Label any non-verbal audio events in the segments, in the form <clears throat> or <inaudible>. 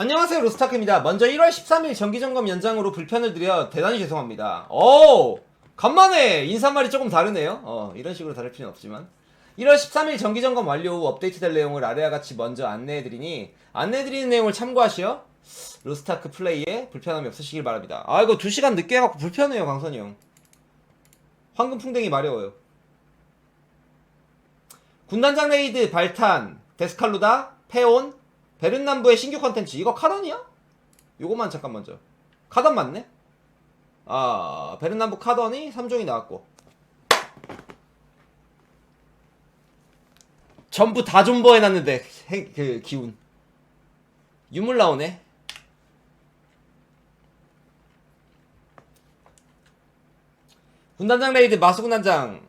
안녕하세요 로스타크입니다. 먼저 1월 13일 정기점검 연장으로 불편을 드려 대단히 죄송합니다. 오 간만에 인사말이 조금 다르네요. 어 이런 식으로 다를 필요는 없지만 1월 13일 정기점검 완료 후 업데이트될 내용을 아래와 같이 먼저 안내해드리니 안내해드리는 내용을 참고하시어 로스타크 플레이에 불편함이 없으시길 바랍니다. 아 이거 2시간 늦게 해갖고 불편해요 강선이 형. 황금풍뎅이 마려워요. 군단장 레이드 발탄 데스칼루다 페온 베른남부의 신규 컨텐츠. 이거 카던이야? 요거만 잠깐 먼저. 카던 맞네? 아 베른남부 카던이 3종이 나왔고. 전부 다 존버 해놨는데 행- 그 기운. 유물 나오네. 군단장 레이드 마수 군단장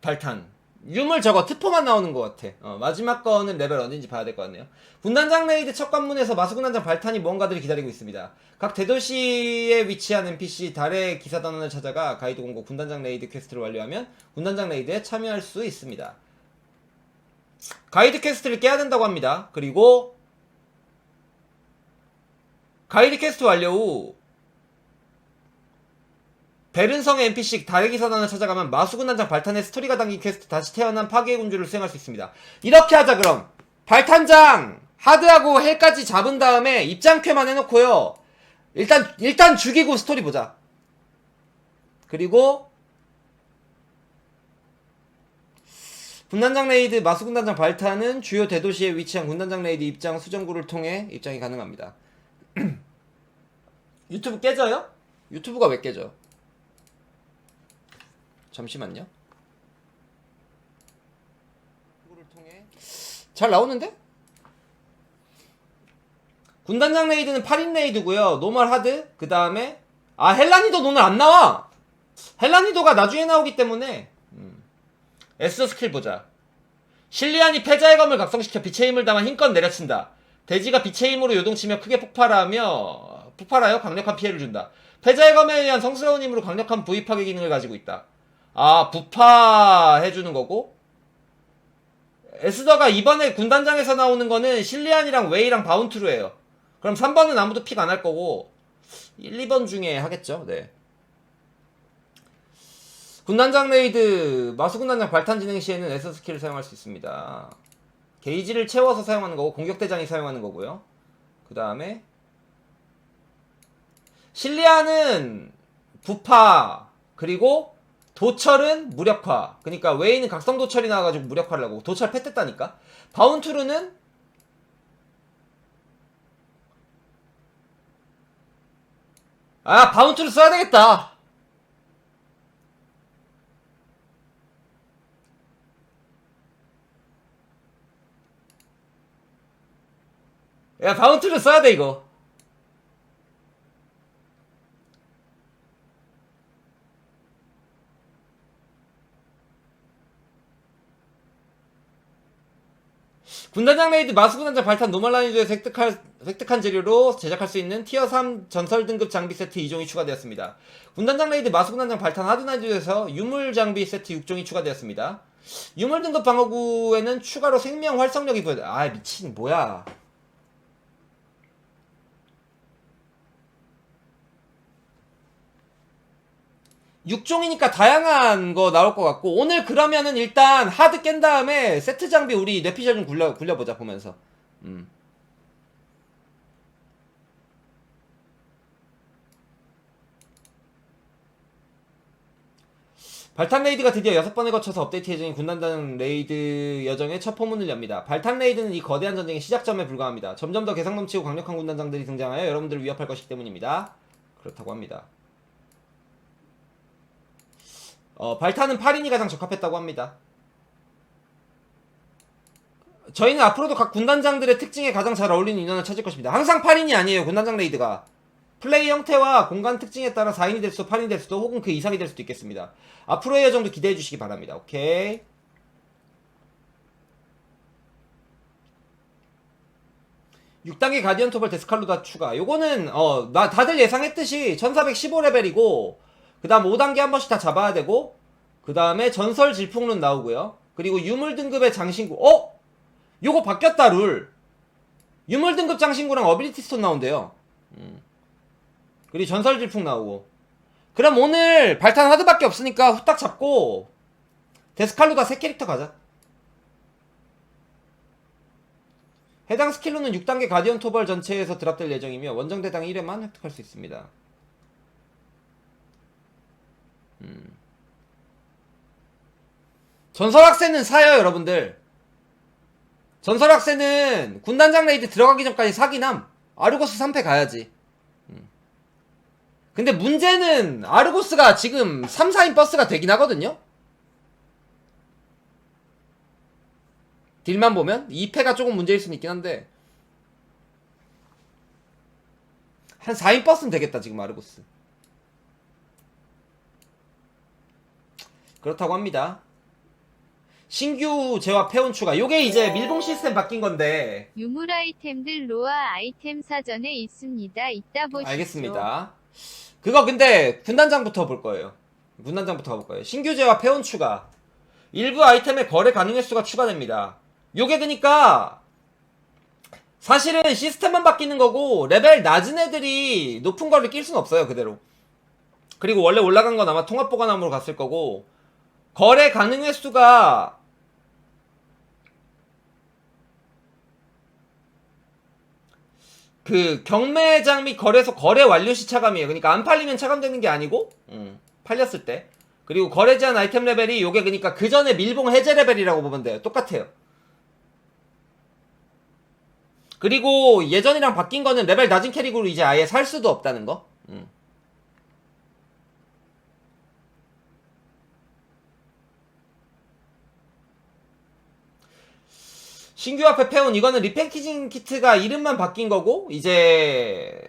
발탄 유물 저거 트포만 나오는 것 같아. 어, 마지막 거는 레벨 어딘지 봐야 될 것 같네요. 군단장 레이드 첫 관문에서 마수 군단장 발탄이 무언가들이 기다리고 있습니다. 각 대도시에 위치한 NPC 달의 기사단원을 찾아가 가이드 공고 군단장 레이드 퀘스트를 완료하면 군단장 레이드에 참여할 수 있습니다. 가이드 퀘스트를 깨야 된다고 합니다. 그리고 가이드 퀘스트 완료 후 베른성의 NPC 달의 기사단을 찾아가면 마수군단장 발탄의 스토리가 담긴 퀘스트 다시 태어난 파괴의 군주를 수행할 수 있습니다. 이렇게 하자 그럼 발탄장 하드하고 헬까지 잡은 다음에 입장쾌만 해놓고요. 일단 일단 죽이고 스토리 보자. 그리고 군단장 레이드 마수군단장 발탄은 주요 대도시에 위치한 군단장 레이드 입장 수정구를 통해 입장이 가능합니다. <clears throat> 유튜브 깨져요? 유튜브가 왜 깨져? 잠시만요. 잘 나오는데? 군단장 레이드는 8인 레이드고요. 노멀 하드 그 다음에 아 헬라니도 오늘 안 나와. 헬라니도가 나중에 나오기 때문에 음. 에스 스킬 보자. 실리안이 패자의 검을 각성시켜 빛의 힘을 담아 힘껏 내려친다. 대지가 빛의 힘으로 요동치며 크게 폭발하며 폭발하여 강력한 피해를 준다. 패자의 검에 의한 성스러운 힘으로 강력한 부위 파괴 기능을 가지고 있다. 아 부파해주는 거고 에스더가 이번에 군단장에서 나오는 거는 실리안이랑 웨이랑 바운트루예요. 그럼 3번은 아무도 픽 안 할 거고 1, 2번 중에 하겠죠. 네. 군단장 레이드 마수 군단장 발탄 진행 시에는 에스 스킬을 사용할 수 있습니다. 게이지를 채워서 사용하는 거고 공격 대장이 사용하는 거고요. 그 다음에 실리아는 부파 그리고 도철은 무력화. 그러니까 웨이는 각성 도철이 나와가지고 무력화를 하고 도철 패했다니까. 바운투르는 아 바운투르 써야 되겠다. 야 바운투르 써야 돼 이거. 군단장 레이드 마수 군단장 발탄 난이도에서 획득할, 획득한 재료로 제작할 수 있는 티어 3 전설 등급 장비 세트 2종이 추가되었습니다. 군단장 레이드 마수 군단장 발탄 하드 난이도에서 유물 장비 세트 6종이 추가되었습니다. 유물 등급 방어구에는 추가로 생명 활성력이 부여 아 미친 뭐야 육종이니까 다양한 거 나올 것 같고 오늘 그러면은 일단 하드 깬 다음에 세트 장비 우리 뇌피셜 좀 굴려 굴려보자 보면서 음. 발탄 레이드가 드디어 여섯 번에 거쳐서 업데이트 예정인 군단장 레이드 여정의 첫 포문을 엽니다. 발탄 레이드는 이 거대한 전쟁의 시작점에 불과합니다. 점점 더 개성 넘치고 강력한 군단장들이 등장하여 여러분들을 위협할 것이기 때문입니다. 그렇다고 합니다. 어, 발탄은 8인이 가장 적합했다고 합니다. 저희는 앞으로도 각 군단장들의 특징에 가장 잘 어울리는 인원을 찾을 것입니다. 항상 8인이 아니에요, 군단장 레이드가. 플레이 형태와 공간 특징에 따라 4인이 될 수도 8인이 될 수도 혹은 그 이상이 될 수도 있겠습니다. 앞으로의 여정도 기대해 주시기 바랍니다. 오케이. 육단계 가디언 토벌 데스칼루다 추가. 요거는 어, 나 다들 예상했듯이 1415레벨이고 그 다음 5단계 한 번씩 다 잡아야 되고 그 다음에 전설 질풍룬 나오고요. 그리고 유물 등급의 장신구. 어? 요거 바뀌었다 룰. 유물 등급 장신구랑 어빌리티 스톤 나온대요. 음. 그리고 전설 질풍 나오고. 그럼 오늘 발탄 하드밖에 없으니까 후딱 잡고 데스칼로다 세 캐릭터 가자. 해당 스킬로는 6단계 가디언 토벌 전체에서 드랍될 예정이며 원정 대당 1회만 획득할 수 있습니다. 음. 전설학세는 사요 여러분들. 전설학세는 군단장 레이드 들어가기 전까지 사기남. 아르고스 3패 가야지. 음. 근데 문제는 아르고스가 지금 3, 4인 버스가 되긴 하거든요. 딜만 보면 2패가 조금 문제일 수는 있긴 한데 한 4인 버스는 되겠다 지금 아르고스 그렇다고 합니다. 신규 재화 폐원 추가. 요게 이제 밀봉 시스템 바뀐 건데. 유물 아이템들 로아 아이템 사전에 있습니다. 이따 보시죠. 알겠습니다. 그거 근데 군단장부터 볼 거예요. 군단장부터 볼 거예요. 신규 재화 폐원 추가. 일부 아이템의 거래 가능 횟수가 추가됩니다. 요게 그니까 사실은 시스템만 바뀌는 거고 레벨 낮은 애들이 높은 거를 낄 수는 없어요 그대로. 그리고 원래 올라간 건 아마 통합 보관함으로 갔을 거고 거래 가능 횟수가 그 경매장 및 거래소 거래 완료 시 차감이에요. 그러니까 안 팔리면 차감되는 게 아니고 음, 팔렸을 때. 그리고 거래 제한 아이템 레벨이 요게 그러니까 그 전에 밀봉 해제 레벨이라고 보면 돼요. 똑같아요. 그리고 예전이랑 바뀐 거는 레벨 낮은 캐릭으로 이제 아예 살 수도 없다는 거. 음. 신규 앞에 패온 이거는 리패키징 키트가 이름만 바뀐 거고 이제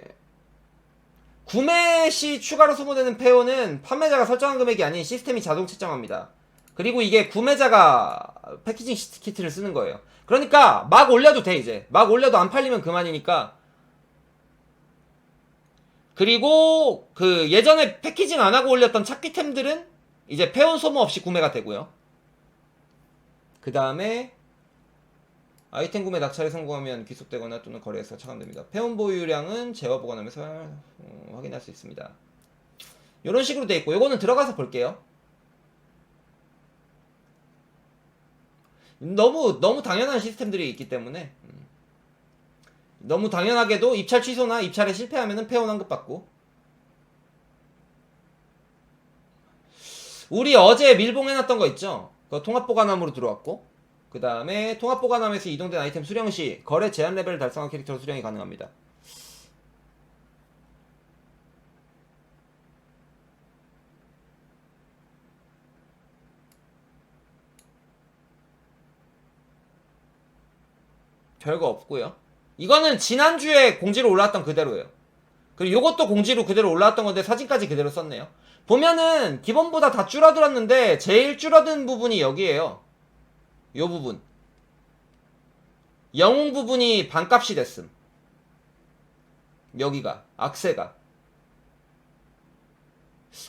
구매 시 추가로 소모되는 패온은 판매자가 설정한 금액이 아닌 시스템이 자동 채정합니다. 그리고 이게 구매자가 패키징 시- 키트를 쓰는 거예요. 그러니까 막 올려도 돼 이제 막 올려도 안 팔리면 그만이니까. 그리고 그 예전에 패키징 안 하고 올렸던 찾기템들은 이제 패온 소모 없이 구매가 되고요. 그 다음에 아이템 구매 낙찰에 성공하면 귀속되거나 또는 거래에서 차감됩니다. 폐원 보유량은 재화 보관하면서 어, 확인할 수 있습니다. 이런 식으로 돼 있고 이거는 들어가서 볼게요. 너무 너무 당연한 시스템들이 있기 때문에 음. 너무 당연하게도 입찰 취소나 입찰에 실패하면은 폐원 환급 받고 우리 어제 밀봉해놨던 거 있죠? 그 통합 보관함으로 들어왔고 그 다음에 통합 보관함에서 이동된 아이템 수령 시 거래 제한 레벨을 달성한 캐릭터로 수령이 가능합니다. 별거 없고요. 이거는 지난주에 공지로 올라왔던 그대로예요. 그리고 이것도 공지로 그대로 올라왔던 건데 사진까지 그대로 썼네요. 보면은 기본보다 다 줄어들었는데 제일 줄어든 부분이 여기에요. 요 부분. 영웅 부분이 반값이 됐음. 여기가 악세가.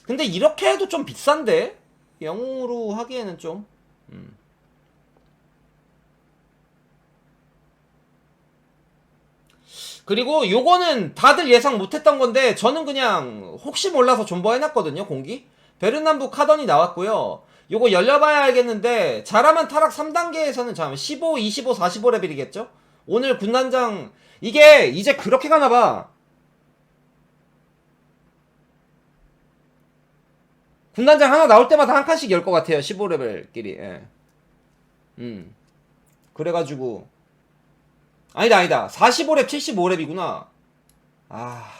근데 이렇게 해도 좀 비싼데? 영웅으로 하기에는 좀. 음. 그리고 요거는 다들 예상 못했던 건데 저는 그냥 혹시 몰라서 존버 해놨거든요 공기 베르남부 카던이 나왔고요 요거 열려봐야 알겠는데 잘하면 타락 3단계에서는 잠 15, 25, 45 레벨이겠죠? 오늘 군단장 이게 이제 그렇게 가나봐. 군단장 하나 나올 때마다 한 칸씩 열 것 같아요 15레벨끼리. 예. 음. 그래가지고. 아니다 아니다. 45렙 75렙이구나. 아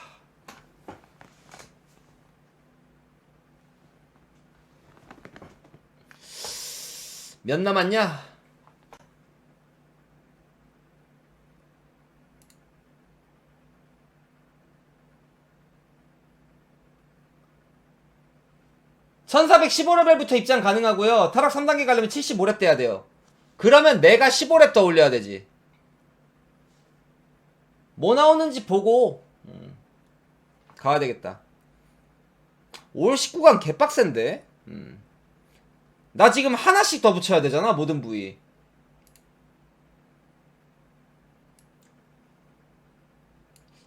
몇 남았냐? (1415레벨부터) 입장 가능하고요. 타락 3단계 가려면 75렙 돼야 돼요. 그러면 내가 15렙 더 올려야 되지. 뭐 나오는지 보고 음, 가야 되겠다. 올 19강 개빡센데? 음. 나 지금 하나씩 더 붙여야 되잖아 모든 부위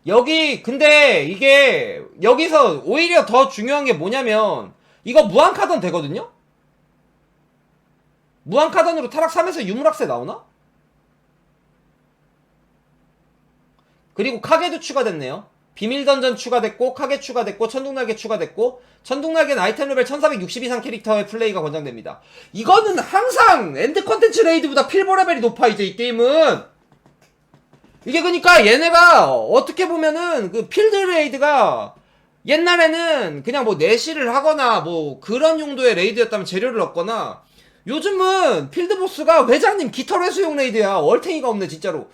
여기 근데 이게 여기서 오히려 더 중요한 게 뭐냐면 이거 무한 카던 되거든요? 무한 카던으로 타락 3에서 유물학세 나오나? 그리고 카게도 추가됐네요. 비밀 던전 추가됐고 카게 추가됐고 천둥날개 추가됐고 천둥날개는 아이템 레벨 1460 이상 캐릭터의 플레이가 권장됩니다. 이거는 항상 엔드 컨텐츠 레이드보다 필보 레벨이 높아 이제 이 게임은. 이게 그러니까 얘네가 어떻게 보면은 그 필드 레이드가 옛날에는 그냥 뭐 내시를 하거나 뭐 그런 용도의 레이드였다면 재료를 얻거나 요즘은 필드 보스가 회장님 깃털 회수용 레이드야. 얼탱이가 없네 진짜로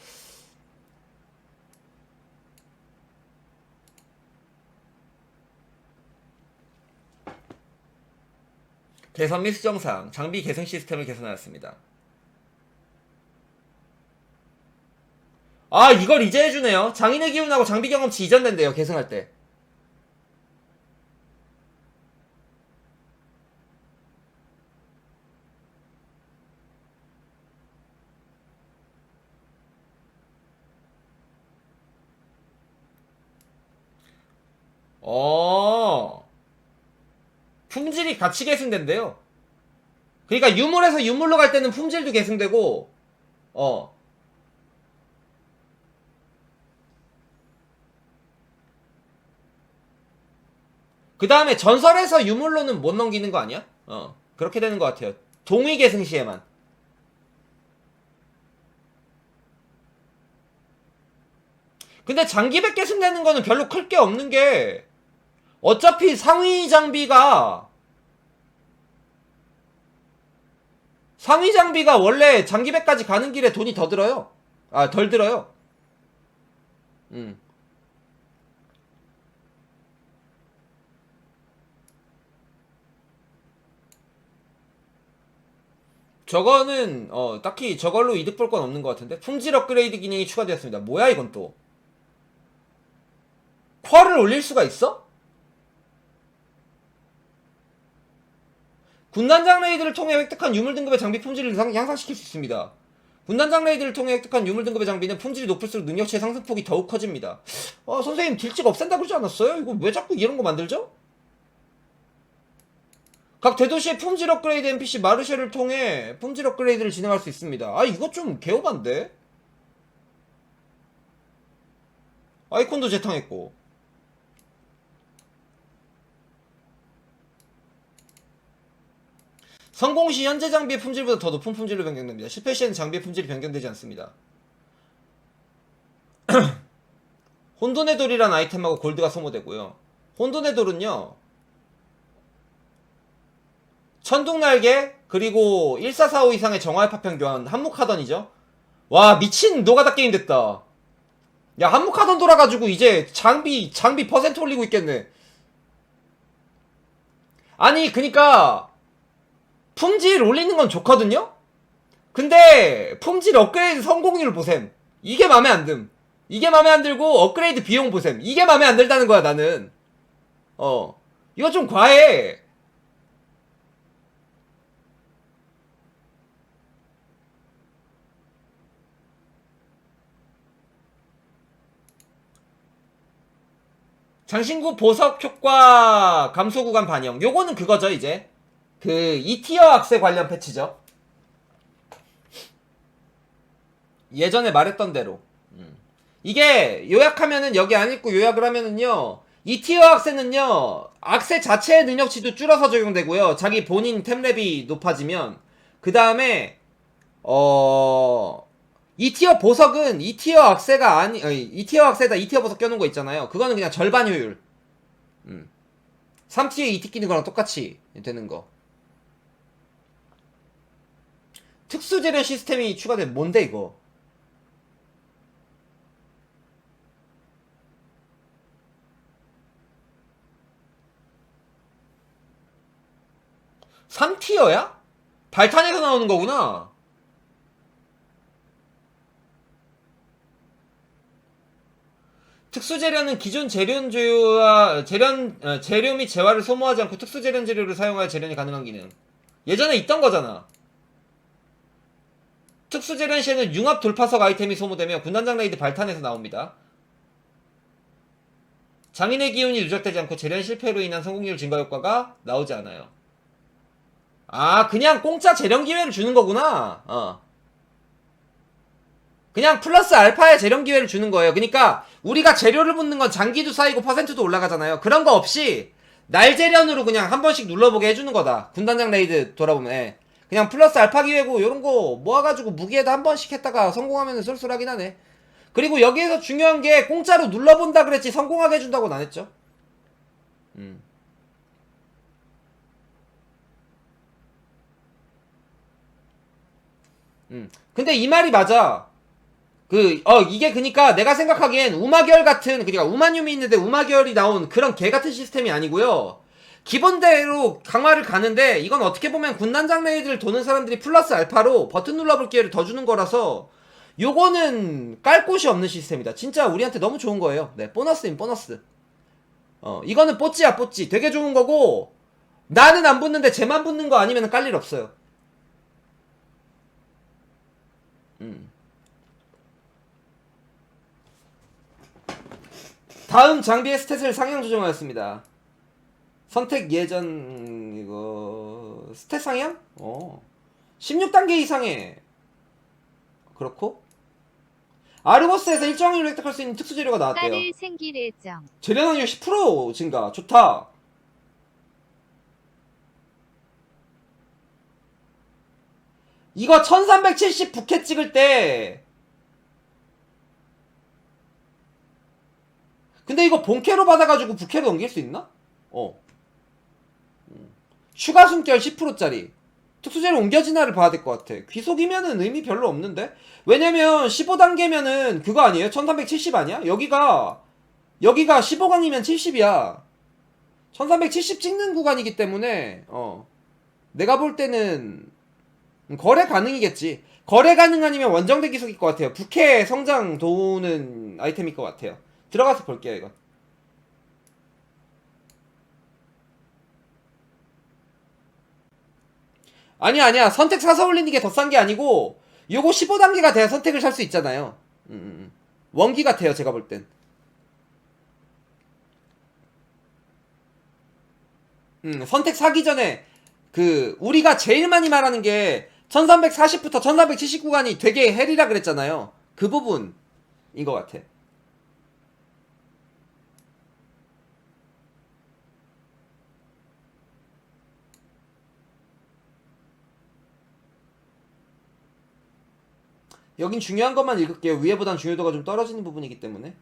개선 및 수정사항 장비 개선 시스템을 개선하였습니다. 아 이걸 이제 해주네요. 장인의 기운하고 장비 경험치 이전된대요. 계승할 때. 어 품질이 같이 계승된대요. 그러니까 유물에서 유물로 갈 때는 품질도 계승되고 어 그 다음에 전설에서 유물로는 못 넘기는 거 아니야? 어 그렇게 되는 것 같아요. 동의 계승 시에만. 근데 장기백 계승되는 거는 별로 클 게 없는 게 어차피 상위 장비가 상위 장비가 원래 장기백까지 가는 길에 돈이 더 들어요. 아, 덜 들어요. 음. 저거는 어 딱히 저걸로 이득 볼 건 없는 것 같은데 품질 업그레이드 기능이 추가되었습니다. 뭐야 이건 또? 퀄을 올릴 수가 있어? 군단장 레이드를 통해 획득한 유물 등급의 장비 품질을 향- 향상시킬 수 있습니다. 군단장 레이드를 통해 획득한 유물 등급의 장비는 품질이 높을수록 능력치의 상승폭이 더욱 커집니다. 아 선생님 딜찍 없앤다 그러지 않았어요? 이거 왜 자꾸 이런 거 만들죠? 각 대도시의 품질 업그레이드 NPC 마르쉐를 통해 품질 업그레이드를 진행할 수 있습니다. 아 이거 좀 개오반데? 아이콘도 재탕했고 성공 시 현재 장비의 품질보다 더 높은 품질로 변경됩니다. 실패 시에는 장비의 품질이 변경되지 않습니다. <clears throat> 혼돈의 돌이란 아이템하고 골드가 소모되고요. 혼돈의 돌은요. 천둥날개 그리고 1445 이상의 정화의 파편 교환 한몫하던이죠. 와 미친 노가다 게임 됐다. 야 한몫하던 돌아가지고 이제 장비 장비 퍼센트 올리고 있겠네. 아니 그니까 품질 올리는 건 좋거든요? 근데 품질 업그레이드 성공률 보셈. 이게 맘에 안 듦. 이게 맘에 안 들고 업그레이드 비용 보셈. 이게 맘에 안 들다는 거야 나는. 어. 이거 좀 과해. 장신구 보석 효과 감소 구간 반영. 요거는 그거죠, 이제. 그 2티어 악세 관련 패치죠. 예전에 말했던 대로. 음. 이게 요약하면은 여기 안 읽고 요약을 하면은요. 2티어 악세는요. 악세 자체의 능력치도 줄어서 적용되고요. 자기 본인 템랩이 높아지면 그 다음에 어 2티어 보석은 2티어 악세가 아니 아니 2티어 악세다 2티어 보석 껴놓은 거 있잖아요. 그거는 그냥 절반 효율. 음. 3티어 2티 끼는 거랑 똑같이 되는 거. 특수 재련 시스템이 추가된 뭔데 이거? 삼티어야 발탄에서 나오는 거구나. 특수 재료는 기존 재련 재료와 재련 어, 재료 및 재화를 소모하지 않고 특수 재련 재료를 사용하여 재련이 가능한 기능. 예전에 있던 거잖아. 특수 재련 시에는 융합 돌파석 아이템이 소모되며 군단장 레이드 발탄에서 나옵니다. 장인의 기운이 누적되지 않고 재련 실패로 인한 성공률 증가 효과가 나오지 않아요. 아, 그냥 공짜 재련 기회를 주는 거구나. 어. 그냥 플러스 알파의 재련 기회를 주는 거예요. 그러니까 우리가 재료를 붓는 건 장기도 쌓이고 퍼센트도 올라가잖아요. 그런 거 없이 날 재련으로 그냥 한 번씩 눌러보게 해주는 거다. 군단장 레이드 돌아보면 예. 그냥 플러스 알파 기회고 이런 거 모아가지고 무기에다 한 번씩 했다가 성공하면 쏠쏠하긴 하네. 그리고 여기에서 중요한 게 공짜로 눌러본다 그랬지 성공하게 해준다고는 안 했죠. 음. 음. 근데 이 말이 맞아. 그, 어, 이게 그니까 내가 생각하기엔 우마결 같은, 그니까 우마늄이 있는데 우마결이 나온 그런 개 같은 시스템이 아니고요. 기본대로 강화를 가는데 이건 어떻게 보면 군단장 레이드를 도는 사람들이 플러스 알파로 버튼 눌러볼 기회를 더 주는 거라서 요거는 깔 곳이 없는 시스템이다. 진짜 우리한테 너무 좋은 거예요. 네, 보너스인 보너스. 어, 이거는 뽀찌야 뽀찌. 되게 좋은 거고 나는 안 붙는데 쟤만 붙는 거 아니면 깔 일 없어요. 음. 다음 장비의 스탯을 상향 조정하였습니다. 선택 예전 이거 스탯 상향? 어. 16단계 이상의 그렇고 아르고스에서 일정 확률로 획득할 수 있는 특수 재료가 나왔대요. 딸을 생길 예정. 재련 확률 10% 증가. 좋다. 이거 1370 부캐 찍을 때 근데 이거 본캐로 받아가지고 부캐로 넘길 수 있나? 어. 음. 추가 숨결 10%짜리. 특수재료 옮겨진화를 봐야 될 것 같아. 귀속이면은 의미 별로 없는데? 왜냐면 15단계면은 그거 아니에요? 1370 아니야? 여기가, 여기가 15강이면 70이야. 1370 찍는 구간이기 때문에, 어. 내가 볼 때는, 거래 가능이겠지. 거래 가능 아니면 원정대 기속일 것 같아요. 부캐 성장 도우는 아이템일 것 같아요. 들어가서 볼게요, 이거. 아니야, 아니야. 선택 사서 올리는 게 더 싼 게 아니고, 요거 15단계가 돼야 선택을 살 수 있잖아요. 음, 음, 음. 원기 같아요, 제가 볼 땐. 음, 선택 사기 전에, 그, 우리가 제일 많이 말하는 게, 1340부터 1370 구간이 되게 헬이라 그랬잖아요. 그 부분인 것 같아. 여긴 중요한 것만 읽을게요. 위에보단 중요도가 좀 떨어지는 부분이기 때문에.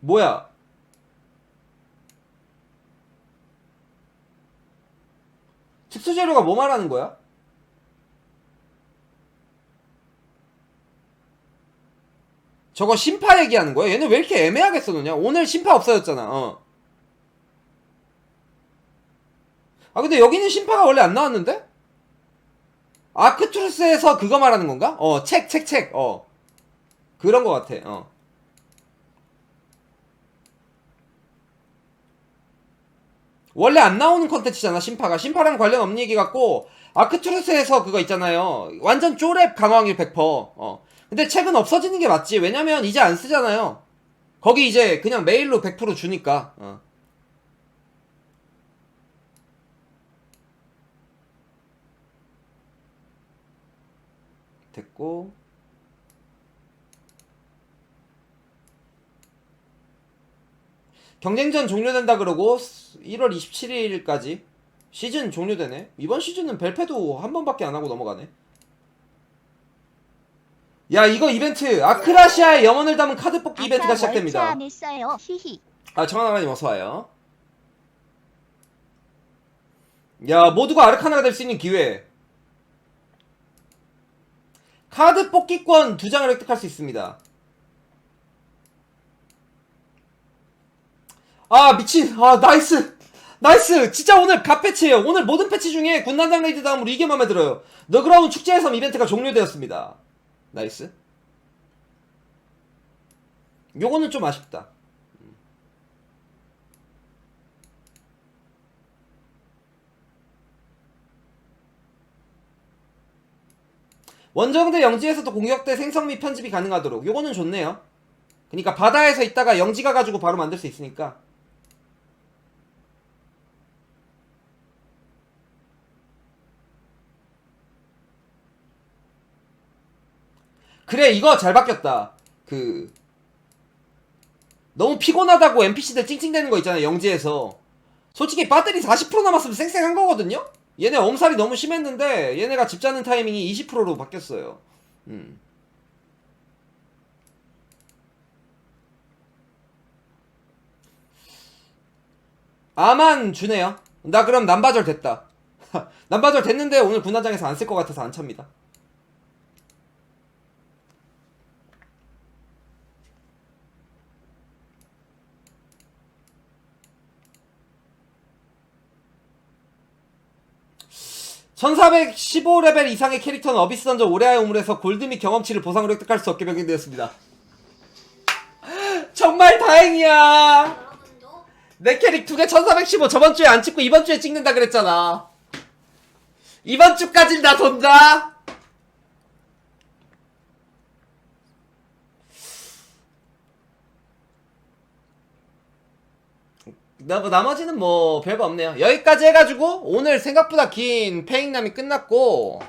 뭐야? 특수 재료가 뭐 말하는 거야? 저거 심파 얘기하는 거야? 얘는 왜 이렇게 애매하게 써놓냐? 오늘 심파 없어졌잖아. 어. 아 근데 여기는 심파가 원래 안 나왔는데? 아크투르스에서 그거 말하는 건가? 어, 책, 책, 책. 어. 그런 거 같아. 어. 원래 안 나오는 컨텐츠잖아, 심파가. 심파랑 관련 없는 얘기 같고, 아크투르스에서 그거 있잖아요. 완전 쪼랩 강화확률 100%. 어. 근데 책은 없어지는 게 맞지. 왜냐면 이제 안 쓰잖아요. 거기 이제 그냥 메일로 100% 주니까. 어. 됐고. 경쟁전 종료된다 그러고 1월 27일까지 시즌 종료되네. 이번 시즌은 벨페도 한 번밖에 안 하고 넘어가네. 야 이거 이벤트 아크라시아의 영혼을 담은 카드 뽑기 이벤트가 시작됩니다. 안 했어요. 히히. 아 청하나님 어서 와요. 야 모두가 아르카나가 될 수 있는 기회. 카드 뽑기권 두 장을 획득할 수 있습니다. 아 미친 아 나이스 나이스 진짜 오늘 갓 패치예요 오늘 모든 패치 중에 군단장 레이드 다음으로 이게 마음에 들어요 너그라운 축제의 섬 이벤트가 종료되었습니다 나이스. 요거는 좀 아쉽다. 음. 원정대 영지에서도 공격 대 생성 및 편집이 가능하도록. 요거는 좋네요. 그러니까 바다에서 있다가 영지가 가지고 바로 만들 수 있으니까. 그래 이거 잘 바뀌었다. 그 너무 피곤하다고 NPC들 찡찡대는 거 있잖아요 영지에서. 솔직히 배터리 40% 남았으면 쌩쌩한 거거든요? 얘네 엄살이 너무 심했는데 얘네가 집 자는 타이밍이 20%로 바뀌었어요. 음. 아만 주네요. 나 그럼 남바절 됐다. <laughs> 남바절 됐는데 오늘 군단장에서 안 쓸 것 같아서 안 찹니다 (1415) 레벨 이상의 캐릭터는 어비스 던전 올해의 우물에서 골드 및 경험치를 보상으로 획득할 수 없게 변경되었습니다 <laughs> 정말 다행이야 내 캐릭 두 개 1415 저번 주에 안 찍고 이번 주에 찍는다 그랬잖아. 이번 주까진 나 돈다. 나, 나머지는 뭐 별거 없네요. 여기까지 해가지고 오늘 생각보다 긴 페잉남이 끝났고